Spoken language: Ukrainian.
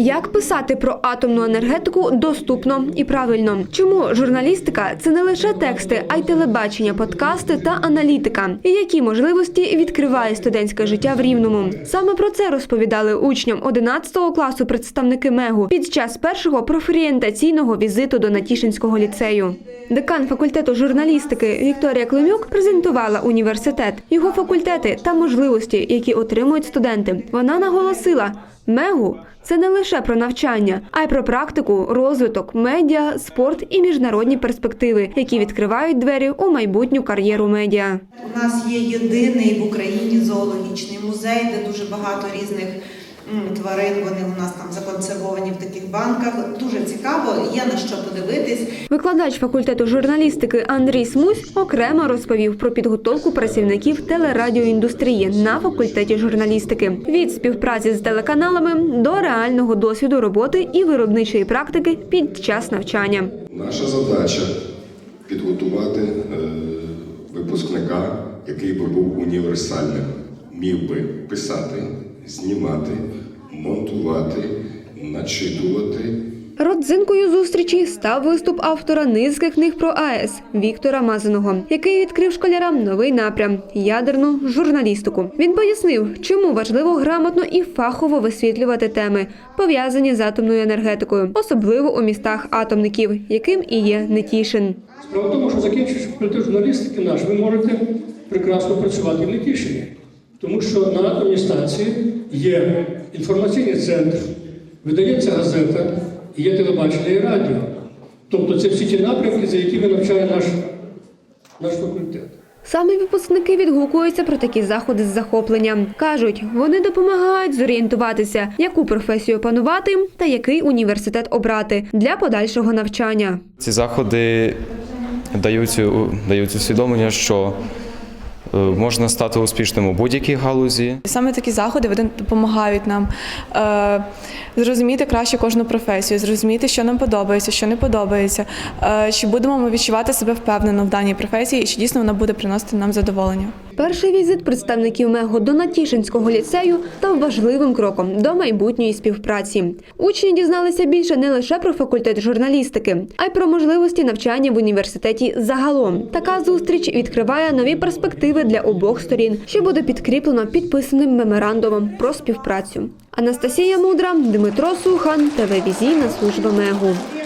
Як писати про атомну енергетику доступно і правильно? Чому журналістика це не лише тексти, а й телебачення, подкасти та аналітика? І які можливості відкриває студентське життя в Рівному? Саме про це розповідали учням 11 класу представники МЕГу під час першого профорієнтаційного візиту до Натішинського ліцею. Декан факультету журналістики Вікторія Климюк презентувала університет, його факультети та можливості, які отримують студенти. Вона наголосила, МЕГУ це не лише про навчання, а й про практику, розвиток, медіа, спорт і міжнародні перспективи, які відкривають двері у майбутню кар'єру медіа. У нас є єдиний в Україні зоологічний музей, де дуже багато різних тварин. Вони у нас там законсервовані в таких банках. Дуже цікаво, є на що подивитись. Викладач факультету журналістики Андрій Смусь окремо розповів про підготовку працівників телерадіоіндустрії на факультеті журналістики від співпраці з телеканалами до реального досвіду роботи і виробничої практики під час навчання. Наша задача підготувати е, випускника, який би був універсальним, міг би писати, знімати, монтувати, начитувати. Родзинкою зустрічі став виступ автора низки книг про АЕС Віктора Мазаного, який відкрив школярам новий напрям ядерну журналістику. Він пояснив, чому важливо грамотно і фахово висвітлювати теми, пов'язані з атомною енергетикою, особливо у містах атомників, яким і є Нетішин. Справа в тому, що закінчивши факультет журналістики наш, ви можете прекрасно працювати в Нетішині. Тому що на атомній станції є інформаційний центр, видається газета, і є телебачення і радіо. Тобто це всі ті напрямки, за якими навчає наш, наш факультет. Саме випускники відгукуються про такі заходи з захопленням. кажуть, вони допомагають зорієнтуватися, яку професію опанувати та який університет обрати для подальшого навчання. Ці заходи дають, дають усвідомлення, що можна стати успішним у будь-якій галузі. Саме такі заходи вони допомагають нам е, зрозуміти краще кожну професію, зрозуміти, що нам подобається, що не подобається, е, чи будемо ми відчувати себе впевнено в даній професії, і чи дійсно вона буде приносити нам задоволення. Перший візит представників МЕГО до Натішинського ліцею став важливим кроком до майбутньої співпраці. Учні дізналися більше не лише про факультет журналістики, а й про можливості навчання в університеті загалом. Така зустріч відкриває нові перспективи для обох сторін, що буде підкріплено підписаним меморандумом про співпрацю. Анастасія Мудра, Дмитро Сухан, телевізійна служба МЕГУ.